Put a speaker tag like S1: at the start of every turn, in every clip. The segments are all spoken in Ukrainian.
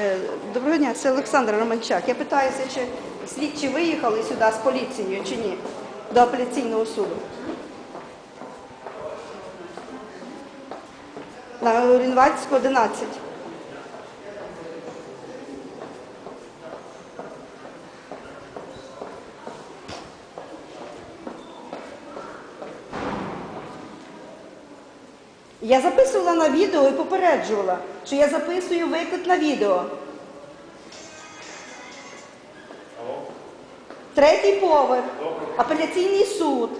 S1: Е, Доброго дня, це Олександр Романчак. Я питаюся, чи слідчі виїхали сюди з поліцією чи ні до апеляційного суду. На Орінвальську 11. Я записувала на відео і попереджувала, що я записую виклик на відео. Третій поверх, апеляційний суд,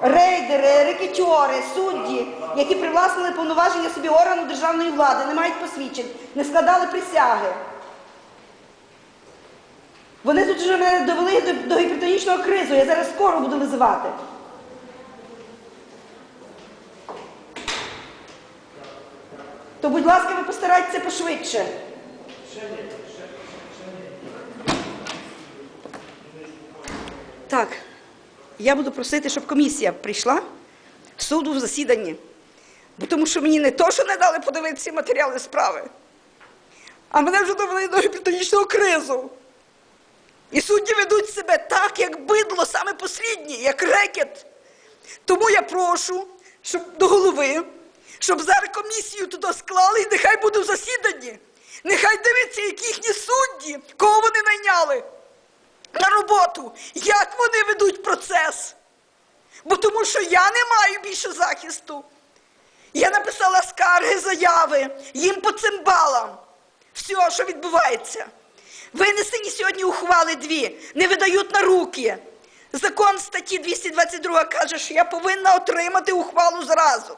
S1: рейдери, рекетьори, судді, які привласнили повноваження собі органу державної влади, не мають посвідчень, не складали присяги. Вони тут вже мене довели до, до гіпертонічного кризу, я зараз скоро буду визивати. То, будь ласка, ви постарайтеся пошвидше. Так, я буду просити, щоб комісія прийшла суду в засіданні. Бо тому що мені не то, що не дали подивитися матеріали справи, а мене вже довели до гіпертонічного кризу. І судді ведуть себе так, як бидло, саме послідні, як рекет. Тому я прошу, щоб до голови, щоб зараз комісію туди склали, і нехай буде в засіданні. Нехай дивиться, які їхні судді, кого вони найняли на роботу, як вони ведуть процес. Бо тому що я не маю більше захисту. Я написала скарги, заяви, їм по цим балам. Все, що відбувається. Винесені сьогодні ухвали дві, не видають на руки. Закон статті 222 каже, що я повинна отримати ухвалу зразу.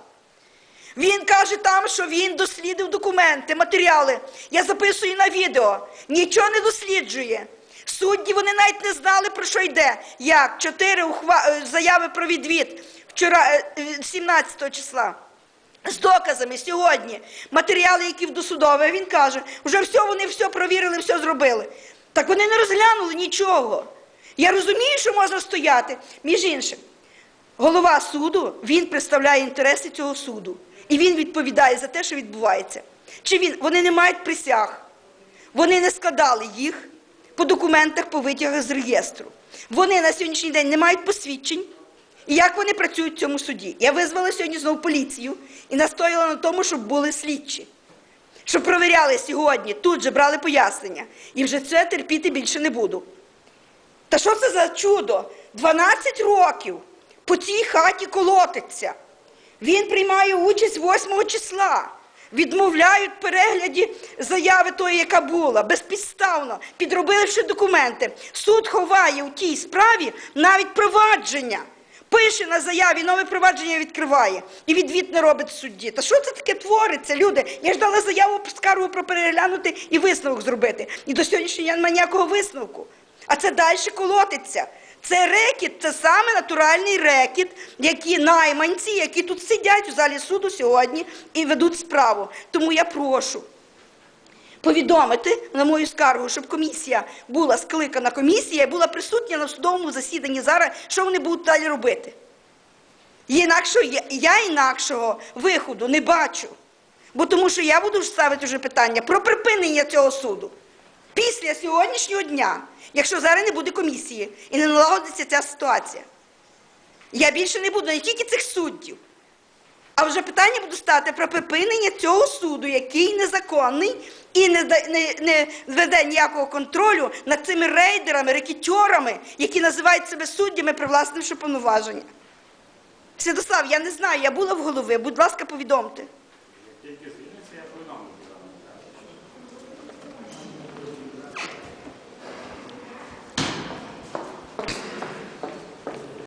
S1: Він каже там, що він дослідив документи, матеріали. Я записую на відео. Нічого не досліджує. Судді вони навіть не знали, про що йде. Як? Чотири ухва... е, заяви про відвід вчора, е, е, 17 числа. З доказами сьогодні. Матеріали, які в досудове, він каже, вже все, вони все провірили, все зробили. Так вони не розглянули нічого. Я розумію, що можна стояти. Між іншим, голова суду, він представляє інтереси цього суду. І він відповідає за те, що відбувається. Чи він, вони не мають присяг, вони не складали їх по документах, по витягах з реєстру. Вони на сьогоднішній день не мають посвідчень. І як вони працюють в цьому суді? Я визвала сьогодні знову поліцію і настояла на тому, щоб були слідчі. Щоб провіряли сьогодні, тут же брали пояснення. І вже це терпіти більше не буду. Та що це за чудо? 12 років по цій хаті колотиться. Він приймає участь 8 числа. Відмовляють перегляді заяви тої, яка була, безпідставно, підробивши документи. Суд ховає у тій справі навіть провадження. Пише на заяві, нове провадження відкриває. І відвід не робить судді. Та що це таке твориться, люди? Я ж дала заяву скаргу про переглянути і висновок зробити. І до сьогоднішнього дня немає ніякого висновку. А це далі колотиться. Це рекіт, це саме натуральний рекіт, які найманці, які тут сидять у залі суду сьогодні і ведуть справу. Тому я прошу повідомити на мою скаргу, щоб комісія була скликана комісія була присутня на судовому засіданні зараз, що вони будуть далі робити. Інакше, я інакшого виходу не бачу. Бо тому що я буду ставити вже питання про припинення цього суду. Після сьогоднішнього дня, якщо зараз не буде комісії і не налагодиться ця ситуація, я більше не буду не тільки цих суддів, а вже питання буде стати про припинення цього суду, який незаконний і не, не, не веде ніякого контролю над цими рейдерами, рекетьорами, які називають себе суддями, привласнивши повноваження. Святослав, я не знаю, я була в голови, будь ласка, повідомте.